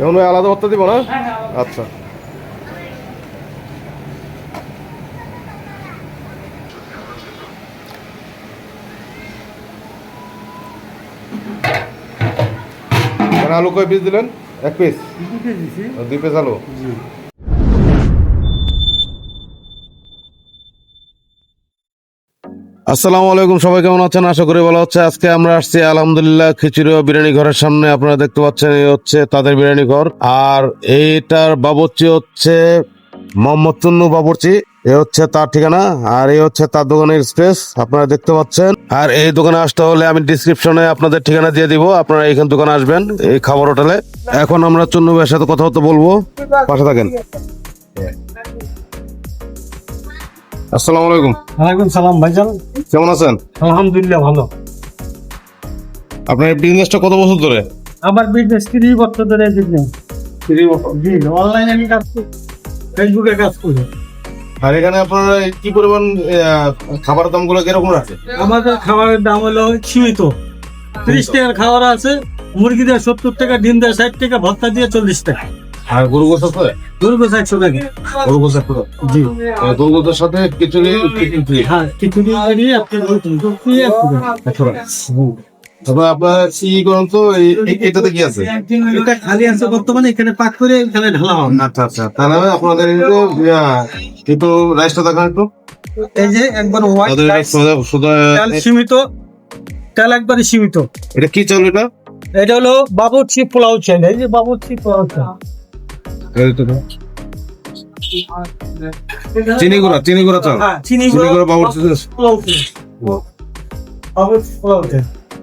এখন ওই আলাদা ভর্তা দিব না? আচ্ছা। আলু কয় পিস দিলেন? এক পিস দুই পিস আলু? আসসালামু আলাইকুম, সবাই কেমন আছেন? আশা করি ভালো হচ্ছে আজকে আমরা আসছি, আলহামদুলিল্লাহ, খিচুড়ি ও বিরিয়ানি ঘরের সামনে। আপনারা দেখতে পাচ্ছেন, এই হচ্ছে তাদের বিরিয়ানি ঘর। আর এইটার বাবুর্চি হচ্ছে মোহাম্মদ চুন্নু বাবুর্চি। এ হচ্ছে তার ঠিকানা, আর এই হচ্ছে তার দোকানের স্পেস আপনারা দেখতে পাচ্ছেন। আর এই দোকানে আসতে হলে আমি ডিসক্রিপশনে আপনাদের ঠিকানা দিয়ে দিব, আপনারা এইখান দোকানে আসবেন, এই খাবার হোটেলে। এখন আমরা চুন্নু ভাইয়ের সাথে কথা বলব। পাশে থাকেন। আসসালামু আলাইকুম। ওয়ালাইকুম সালাম ভাইজান। কেমন আছেন? আলহামদুলিল্লাহ ভালো। আপনার বিজনেসটা কত বছর ধরে? আমার বিজনেস তিরিশ বছর ধরে বিজনেস তিরিশ বছর। জি অনলাইনে আমি কাজ করি ফেসবুকে কাজ করি। আর এখানে আপনারা কি পরিমাণ আহ, খাবার দামগুলো কীরকম রাখে? আমাদের খাবারের দাম হলো সীমিত। তিরিশ টাকার খাবার আছে মুরগি দিয়ে সত্তর টাকা ডিম দেয় ষাট টাকা ভর্তা দিয়ে চল্লিশ টাকা। আর গরু গোস আছে দুর্গো একশো টাকা। গরু গোস আছে জি। গরু গোসের সাথে খিচুড়ি ফ্রি হ্যাঁ খিচুড়ি আপনি একশো টাকা। তবে আপনার কি করেন তো এই- এই- এটাতে কি আছে? এটা খালি আছে বর্তমানে এখানে পাক করে এখানে ঢালা হবে। আচ্ছা আচ্ছা। তাহলে আপনাদের একটু একটু রাইসটা দেখান একটু। এই যে একবার হোয়াইট তেল সীমিত তেল একবারে সীমিত। এটা কি চাল এটা? এটা হলো বাবুর্চি পোলাও চাল এই যে বাবুর্চি পোলাও চাল চিনি গুঁড়া চিনি গুঁড়া চাল। চিনি গুঁড়ো বাবুর্চি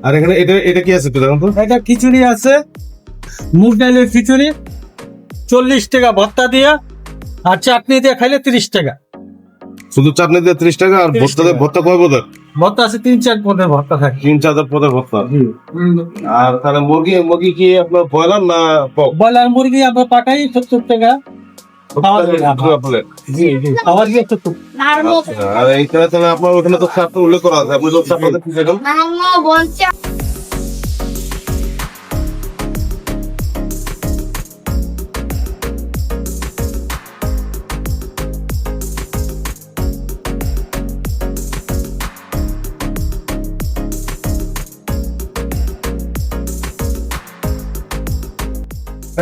আর এখানে এটা এটা কি আছে তো? এটা খিচুড়ি আছে মুগ ডালের খিচুড়ি চল্লিশ টাকা ভর্তা দিয়া আর চাটনি দিয়ে খাইলে তিরিশ টাকা। শুধু চাটনি দিয়ে ত্রিশ টাকা আর 30 ভর্তা। ভর্তা কয় পদের ভর্তা আছে তিন চার পদের ভর্তা থাকে। তিন চার পদের ভর্তা। আর তাহলে মুরগি মুরগি কি আপনার ব্রয়লার না পক? ব্রয়লার মুরগি আমরা পাঠাই সত্তর টাকা। আচ্ছা, আর এইখানে তাহলে আপনার ওখানে তো উল্লেখ করা আছে আপনি তো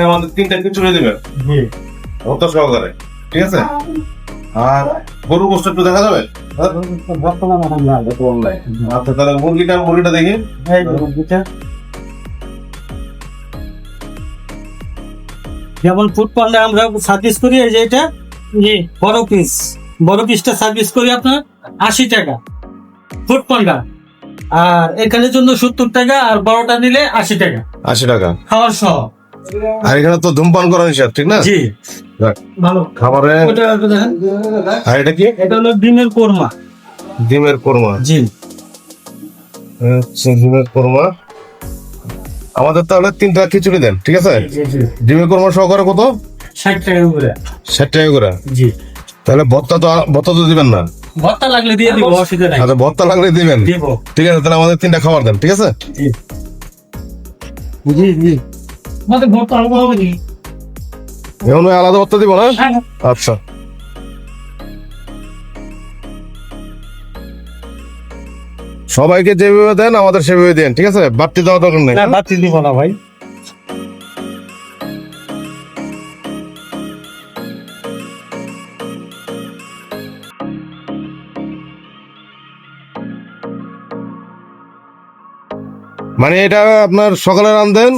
আমাদের তিনটা কিছু চলে দেবেন। জি। সহকারে ঠিক আছে? আর গরু গোস্ত একটু দেখা যাবে? হ্যাঁ? আচ্ছা তাহলে মুরগিটা মুরগিটা দেখি। যেমন ফুড পান্ডা আমরা সার্ভিস করি এই যে এটা। জি। বড় পিস বড় পিসটা সার্ভিস করি আপনার আশি টাকা। ফুড পান্ডা আর এখানের জন্য সত্তর টাকা আর বড়টা নিলে আশি টাকা। আশি টাকা। খাওয়ার সহ। আর এখানে তো ধূমপান করার হিসাব ঠিক না? জি। ভালো। খাবারে ওটা একটু দেখেন। আর এটা কি? এটা হলো ডিমের কোরমা। ডিমের কোরমা। জি। আচ্ছা, ডিমের কোরমা। আমাদের তাহলে তিনটা খিচুড়ি দেন ঠিক আছে? ডিমের কোরমা সহকারে কত? ষাট টাকা করে। ষাট টাকা করে? জি। তাহলে ভর্তা তো ভর্তা তো দিবেন না? ভর্তা লাগলে দিয়ে দিব অসুবিধা নাই। আচ্ছা ভর্তা লাগলে দিবেন। দিব। ঠিক আছে তাহলে আমাদের তিনটা খাবার দেন ঠিক আছে? জি জি। আমাদের ভর্তা আলাদা হবে নি এখন আলাদা ভর্তা দিব না? আচ্ছা। সবাইকে যেভাবে দেন আমাদের সেভাবে দেন ঠিক আছে? বাড়তি দেওয়া দরকার নেই। না বাতিল দিব না ভাই। মানে এটা আপনার সকালে রান্ধেন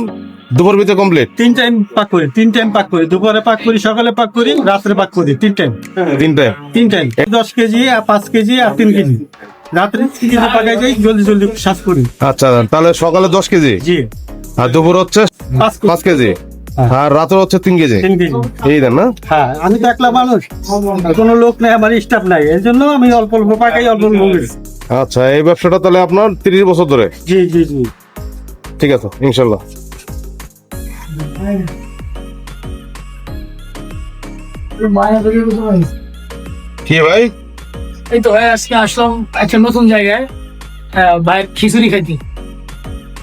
দুপুর ভিতরে কমপ্লিট তিন টাইম পাক করি তিন টাইম পাক করি। দুপুরে পাক করি সকালে পাক করি রাত্রে পাক করি তিন টাইম তিনটে তিন টাইম দশ কেজি আর পাঁচ কেজি আর তিন কেজি। রাত্রে তিন পাকাই যাই জলদি জলদি শ্বাস করি। আচ্ছা তাহলে সকালে দশ কেজি? জি। আর দুপুর হচ্ছে পাঁচ কেজি। আর রাতে হচ্ছে তিন কেজি? তিন কেজি। এই দেন না। হ্যাঁ আমি তো একলা মানুষ। কোনো লোক নাই আমার স্টাফ নাই। এর জন্য আমি অল্প অল্প পাকাই অল্প অল্প করি। আচ্ছা এই ব্যবসাটা তাহলে আপনার তিরিশ বছর ধরে? জি জি জি। ঠিক আছে ইনশাল্লাহ। কি ভাই? এই তো ভাই আজকে আসলাম একটা নতুন জায়গায় ভাই খিচুড়ি খাইতে।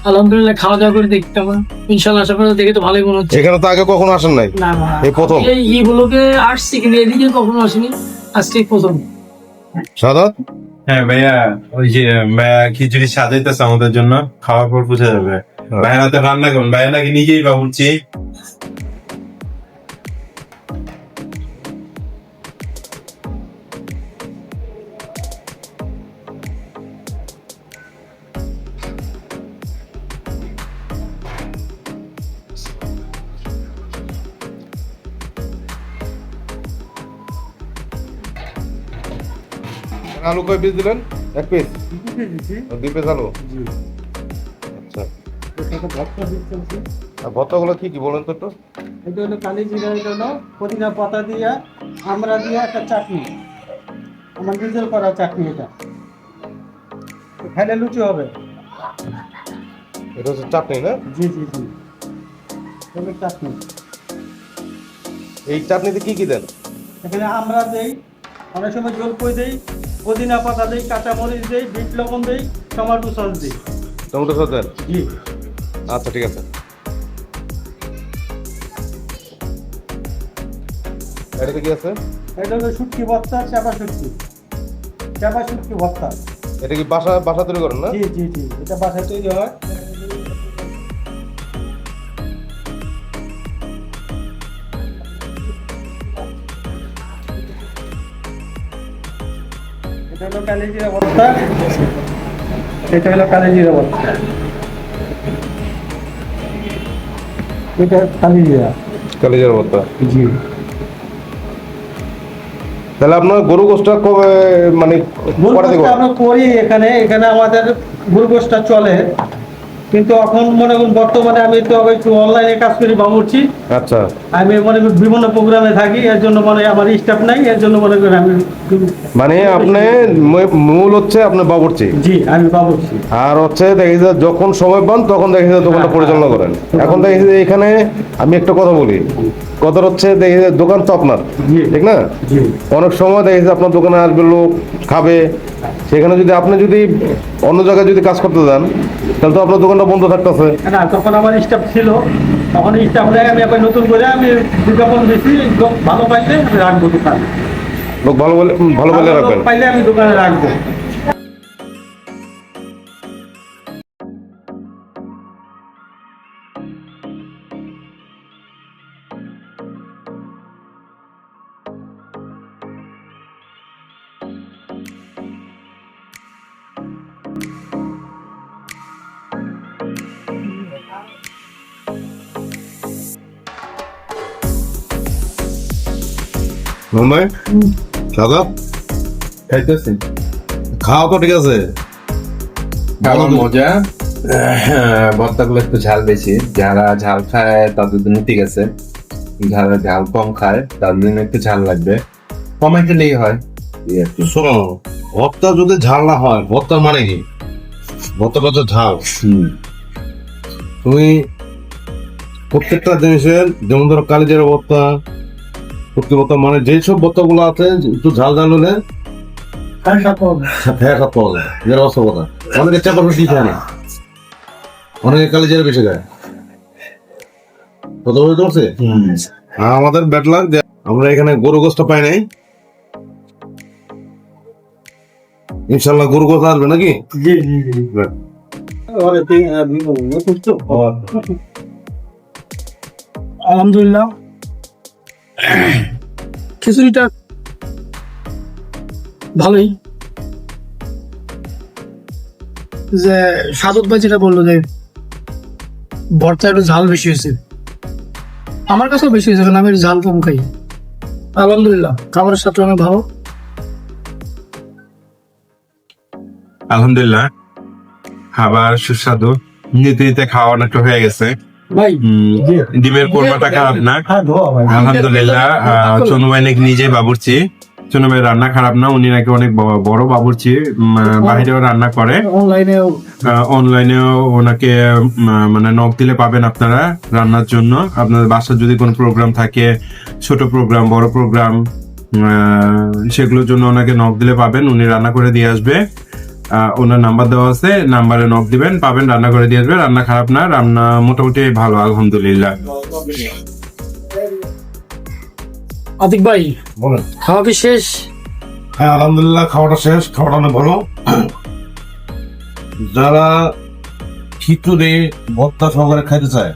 আলহামদুলিল্লাহ খাওয়া দাওয়া করে দেখতে আমার ইনশাল্লাহ আশা করি দেখে তো ভালোই মনে হচ্ছে। এখানে তো আগে কখনো আসেন নাই? না এই প্রথম? এই ইগুলোকে আসছি কিন্তু এদিকে কখনো আসিনি। আজকে প্রথম। সাদাত? হ্যাঁ ভাইয়া ওই যে খিচুড়ি সাজাইতেছে আমাদের জন্য খাওয়ার পর বোঝা যাবে। ভাইয়া রাতে রান্না করুন। ভাইয়া নাকি নিজেই বাবুর্চি আলু কয় পিস দিলেন? এক পিস দুই পিস আলু? আর ভর্তাগুলো কি কি বলেন তো একটু? এটা হলো কালি জিরা এটা হলো পুদিনা পাতা দিয়া আমরা দিয়া একটা চাটনি। আমার নিজের করা চাটনি এটা। খাইলে লুচি হবে। এটা হচ্ছে চাটনি না? জি জি জি। এটা চাটনি। এই চাটনিতে কি কি দেন? এখানে আমরা দেই অনেক সময় জল কই দেই পুদিনা পাতা দেই কাঁচা মরিচ দেই বিট লবণ দেই টমেটো সস দিই। টমেটো সস দেন? জি। আচ্ছা ঠিক আছে। এটাতে কি আছে? এটা হলো শুটকি ভর্তা চাপা শুটকি। চাপা শুটকি ভর্তা। এটা কি বাসা বাসা তৈরি করেন না? জি জি জি এটা বাসায় তৈরি হয়। এটা হলো কালিজিরা ভর্তা। এটা হলো কালিজিরা ভর্তা। এটা কালিজিরা কালিজার ভর্তা জি। তাহলে আপনার গরু গোষ্ঠটা কবে মানে গরু গোষ্ঠটা আমরা করি এখানে এখানে আমাদের গরু গোষ্ঠটা চলে। কিন্তু এখন মনে করুন বর্তমানে আমি তো একটু অনলাইনে কাজ করি বামুরছি আচ্ছা। আমি মনে করি বিভিন্ন প্রোগ্রামে থাকি এর জন্য মনে হয় আমার স্টাফ নাই এর জন্য মনে করি আমি মানে আপনি মূল হচ্ছে আপনার বাবুর্চি জি আমি বাবুরছি আর হচ্ছে দেখি যখন সময় পান তখন দেখি যে দোকানটা পরিচালনা করেন। এখন দেখি যে এখানে আমি একটা কথা বলি। কথা হচ্ছে দেখি দোকান তো আপনার ঠিক না? অনেক সময় দেখি আপনার দোকানে আসবে লোক খাবে। সেখানে যদি আপনি যদি অন্য জায়গায় যদি কাজ করতে যান তাহলে তো আপনার দোকানটা বন্ধ থাকতেছে। না তখন আমার স্টাফ ছিল। তখন স্টাফ নেই আমি আবার নতুন করে আমি বিজ্ঞাপন দিছি ভালো পাইলে আমি রাখব দোকানে। লোক ভালো বলে ভালো বলে রাখবেন। পাইলে আমি দোকানে রাখব। মুম্বাই? দাদা খাইতেছি। খাওয়া তো ঠিক আছে। খাওয়া মজা। ভর্তাগুলো একটু ঝাল বেশি। যারা ঝাল খায় তাদের জন্য ঠিক আছে। যারা ঝাল কম খায় তাদের জন্য একটু ঝাল লাগবে। কমে খেলেই হয়। শোনো ভর্তা যদি ঝাল না হয় ভর্তা মানে কি? ভর্তাটা হচ্ছে ঝাল। হুম। তুমি প্রত্যেকটা জিনিসের যেমন ধরো কালিজের ভর্তা শুক্তি ভর্তা মানে যেসব ভর্তাগুলো আছে একটু ঝাল ঝাল হলে হ্যাঁ খাত পাওয়া যায় যেটা বাস্তব অনেকে চাপা রুটি খায় না অনেকে কালিজের বেশি খায় কথা বুঝতে পারছি হ্যাঁ আমাদের ব্যাটলার যে আমরা এখানে গরু গোস্ত পাই নাই ইনশাল্লাহ গরু গোস্ত আসবে নাকি জি জি জি আলহামদুলিল্লাহ খিচুড়িটা ভালোই। যে সাদত ভাই যেটা বলল যে ভর্তা একটু ঝাল বেশি হয়েছে। আমার কাছেও বেশি হয়েছে, কারণ আমি ঝাল কম খাই। আলহামদুলিল্লাহ, খাবারের সাথে অনেক ভালো। আলহামদুলিল্লাহ, খাবার সুস্বাদু। নিতে নিতে খাওয়া অনেকটা হয়ে গেছে। ডিমের কোরমাটা খারাপ না? হ্যাঁ আলহামদুলিল্লাহ চনু ভাই নিজেই বাবুর্চি। চনু ভাই রান্না খারাপ না উনি নাকি অনেক বড় বাবুর্চি বাইরেও রান্না করে। অনলাইনেও অনলাইনেও ওনাকে মানে নক দিলে পাবেন আপনারা রান্নার জন্য। আপনাদের বাসার যদি কোনো প্রোগ্রাম থাকে ছোট প্রোগ্রাম বড় প্রোগ্রাম সেগুলোর জন্য ওনাকে নক দিলে পাবেন উনি রান্না করে দিয়ে আসবে। ওনার নাম্বার দেওয়া আছে নাম্বারে নক দিবেন পাবেন রান্না করে দিয়ে আসবে রান্না খারাপ না রান্না মোটামুটি ভালো আলহামদুলিল্লাহ। আতিক ভাই বলেন। খাওয়া কি শেষ? হ্যাঁ আলহামদুলিল্লাহ খাওয়াটা শেষ খাওয়াটা অনেক ভালো। যারা খিচুড়ি ভর্তা সহকারে খাইতে চায়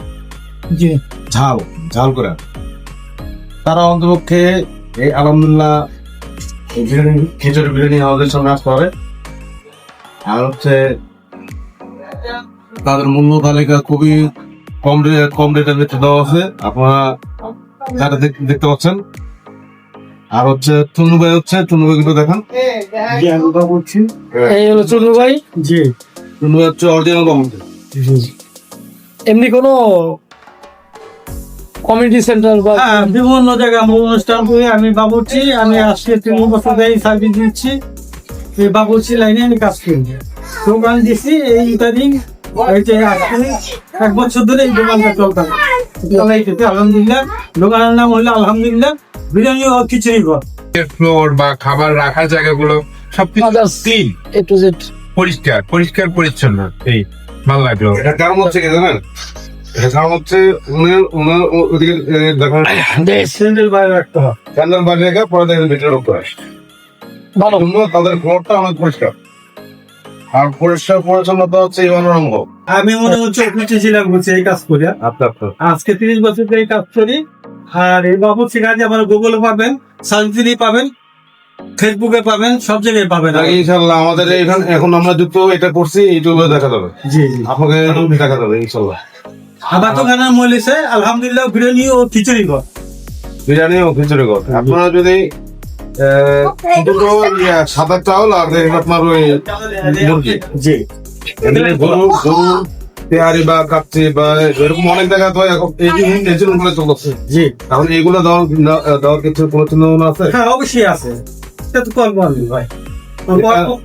জি। ঝাল ঝাল করে তারা অন্তপক্ষে এই আলহামদুলিল্লাহ বিরিয়ানি খিচুড়ি বিরিয়ানি আমাদের সামনে আসতে হবে। আর হচ্ছে তাদের মূল্য তালিকা খুবই কম কম রেটের ভিতরে দেওয়া আছে। আপনারা যারা দেখতে পাচ্ছেন। আর হচ্ছে টুনু ভাই হচ্ছে টুনু ভাই কিন্তু দেখেন। এই হলো চুনু ভাই। জি। টুনু ভাই হচ্ছে অরিজিনাল কমেন্ট এমনি কোনো কমিউনিটি সেন্টার বা হ্যাঁ বিভিন্ন জায়গায় আমরা অনুষ্ঠান আমি বাবুর্চি আমি আজকে তিন বছর ধরে সার্ভিস দিচ্ছি। লাইনে আমি কাজ করি দোকান দিচ্ছি এই যে এক বছর ধরে এই দোকানটা চলতাম চালাইতেছে আলহামদুলিল্লাহ। দোকানের নাম হলো আলহামদুলিল্লাহ বিরিয়ানি ও খিচুড়ি ঘর। ফ্লোর বা খাবার রাখার জায়গাগুলো সবকিছু ক্লিন এ টু জেড পরিষ্কার পরিষ্কার পরিচ্ছন্ন এই ভালো লাগল। এটা কারণ হচ্ছে কি জানেন? কারণ হচ্ছে উনার উনার ও- ওদিকে দেখেন। স্যান্ডেল বাইরে রাখতে হবে। ক্যান্ডেল বাইরে রেখে পরে দেখেন ভিতরে ঢুকতে হয় ভালো। তাদের ফ্লোরটা অনেক পরিষ্কার। আর পরিষ্কার পরিচ্ছন্নতা হচ্ছে আমি মনে হচ্ছে অফিসে ছিলাম বলছি এই কাজ করি আচ্ছা আচ্ছা। আজকে তিরিশ বছর ধরে এই কাজ করি। আর এই কাজে আমার গুগলে পাবেন পাবেন ফেসবুকে পাবেন সব জায়গায় পাবেন ইনশাল্লাহ আমাদের এখানে এখন আমরা যুক্ত এটা করছি ইউটিউবে দেখা যাবে। জি জি। আপনাকে দেখা যাবে ইনশাল্লাহ। আমার দোকানের মলিছে আলহামদুলিল্লাহ বিরিয়ানি ও খিচুড়ি ঘর। বিরিয়ানি ও খিচুড়ি কর আপনারা যদি দুটো ইয়ে, সাদা চাউল আর আপনার ওই মুরগি। জি। এমনি গরু গরু বা কাচ্চি বা এরকম অনেক জায়গায় তো এখন এই গুলো চলছে। জি। এখন এইগুলো দেওয়ার দেওয়ার কিছু কোনো চিন্তা ভাবনা আছে? হ্যাঁ অবশ্যই আছে। এটা তো করব আমি ভাই। করবো-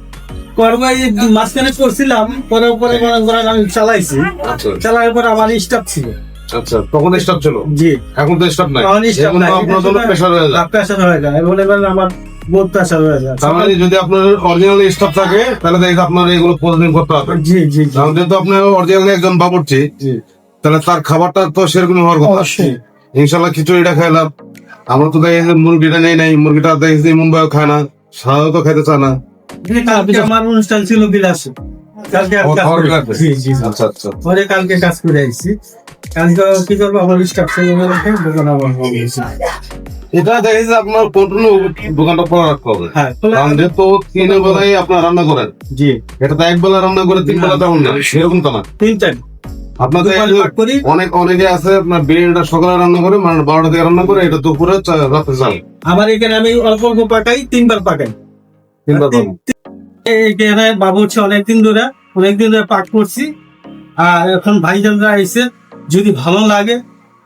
করব এই মাঝখানে করছিলাম পরে পরে মনে করেন আমি চালাইছি। আচ্ছা। চালানোর পরে আমার স্টাফ ছিল। আচ্ছা তখন স্টাফ ছিল? জি। এখন তো স্টাফ নাই? এখন আপনার জন্য প্রেশার হয়ে যায়। প্রেশার হয়ে যায়। বলে বলেন আমার বহুত প্রেশার হয়ে যায়। তার মানে যদি আপনার অরিজিনাল স্টাফ থাকে তাহলে দেখে আপনার এগুলো প্রতিদিন করতে হবে। জি জি জি। কারণ যেহেতু আপনার অরিজিনাল একজন বাবুর্চি জি। তাহলে তার খাবারটা তো সেরকম হওয়ার কথা। ইনশাল্লাহ খিচুড়িটা খাইলাম আমরা তো দেখি মুরগিটা নেই নাই মুরগিটা দেখেছি মুম্বাই খায় না সাধারণত খাইতে চায় না। আমার অনুষ্ঠান ছিল বিলাসে কালকে। আচ্ছা আচ্ছা। পরে কালকে কাজ করে আসছি। কালকে কি করব? আমার স্টাফ দোকান আমার বন্ধ হয়েছে। এটা আপনার কন্টিনিউ দোকানটা খোলা রাখতে হবে। হ্যাঁ কারণ যেহেতু তিন বেলায় আপনার রান্না করেন। জি। এটা তো এক বেলা রান্না করে তিন বেলা তেমন না। সেরকম তো না। তিনটা আপনাদের দুপারে অনেক অনেকে আছে আপনার বিরিয়ানিটা সকালে রান্না করে মানে বারোটা থেকে রান্না করে এটা দুপুরে চা- রাতে চাল। আমার এখানে আমি অল্প অল্প পাকাই তিনবার পাকাই তিনবার এখানে বাবু হচ্ছে অনেকদিন ধরে অনেকদিন ধরে পাক করছি। আর এখন ভাইজানরা আইসে যদি ভালো লাগে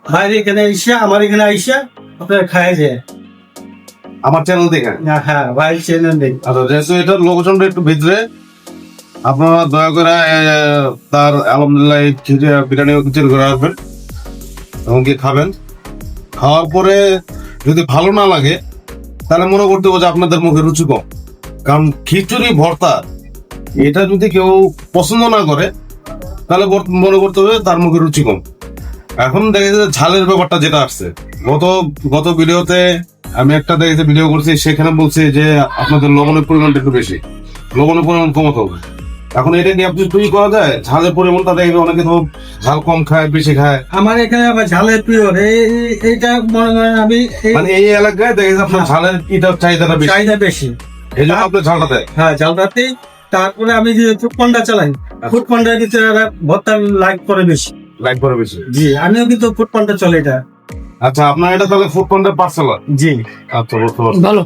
ভাইয়ের এখানে আইসা আমার এখানে আইসা আপনারা খায় যায় আমার চ্যানেল দেখে হ্যাঁ ভাই চ্যানেল নেই। আচ্ছা যেহেতু এটার লোকেশনটা একটু ভিতরে আপনারা দয়া করে তার আলহামদুলিল্লাহ এই বিরিয়ানি খিচুড়ি করে আসবেন এবং কি খাবেন। খাওয়ার পরে যদি ভালো না লাগে তাহলে মনে করতে হবে যে আপনাদের মুখে রুচি কম। কারণ খিচুড়ি ভর্তা এটা যদি কেউ পছন্দ না করে তাহলে মনে করতে হবে তার মুখে রুচি কম। এখন দেখা যাচ্ছে ঝালের ব্যাপারটা যেটা আসছে। গত গত ভিডিওতে আমি একটা দেখেছি ভিডিও করছি সেখানে বলছি যে আপনাদের লবণের পরিমাণটা একটু বেশি। লবণের পরিমাণ কমাতে হবে। এখন এটা কি আপনি তুই করা যায়? ঝালের পরিমাণটা দেখবে অনেকে তো ঝাল কম খায় বেশি খায়। আমার এখানে আবার ঝালের প্রিয় এইটা মনে করেন আমি মানে এই এলাকায় দেখে যাচ্ছে আপনার ঝালের এটা চাহিদাটা বেশি। চাহিদা বেশি। এই জন্য আপনি ঝালটা দেয়। হ্যাঁ ঝালটাতে তারপরে আমি যে ফুড পান্ডা চালাই ফুড পান্ডার ভিতরে ভর্তা লাইক করে বেশি। লাইক করে বেশি জি আমিও কিন্তু ফুড পান্ডা চলে এটা। আচ্ছা আপনার এটা তাহলে ফুড পার্সেল জি। আচ্ছা বুঝতে পারছি। ভালো।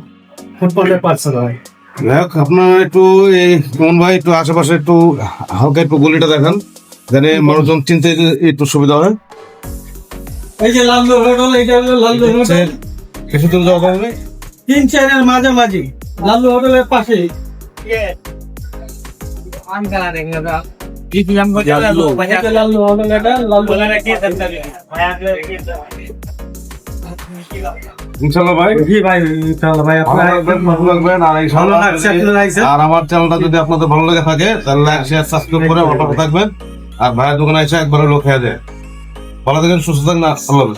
ফুড পার্সেল হয়। দেখ আপনার একটু এই কোন ভাই একটু আশেপাশে একটু হালকা একটু গলিটা দেখান জানে মানুষজন চিনতে একটু সুবিধা হয়। এই যে লাল হোটেল এটা হলো লাল হোটেল কিছু দূর যাওয়া যাবে? তিন চারের মাঝামাঝি লাল হোটেলের পাশে এই যে লাল আর আমার চ্যানেলটা যদি আপনাদের ভালো লেগে থাকে তাহলে শেয়ার সাবস্ক্রাইব করে আমার থাকবেন। আর ভাইয়ের দোকানে এসে একবারে লোক খেয়ে দেয়। ভালো থাকেন সুস্থ থাকেন আল্লাহ।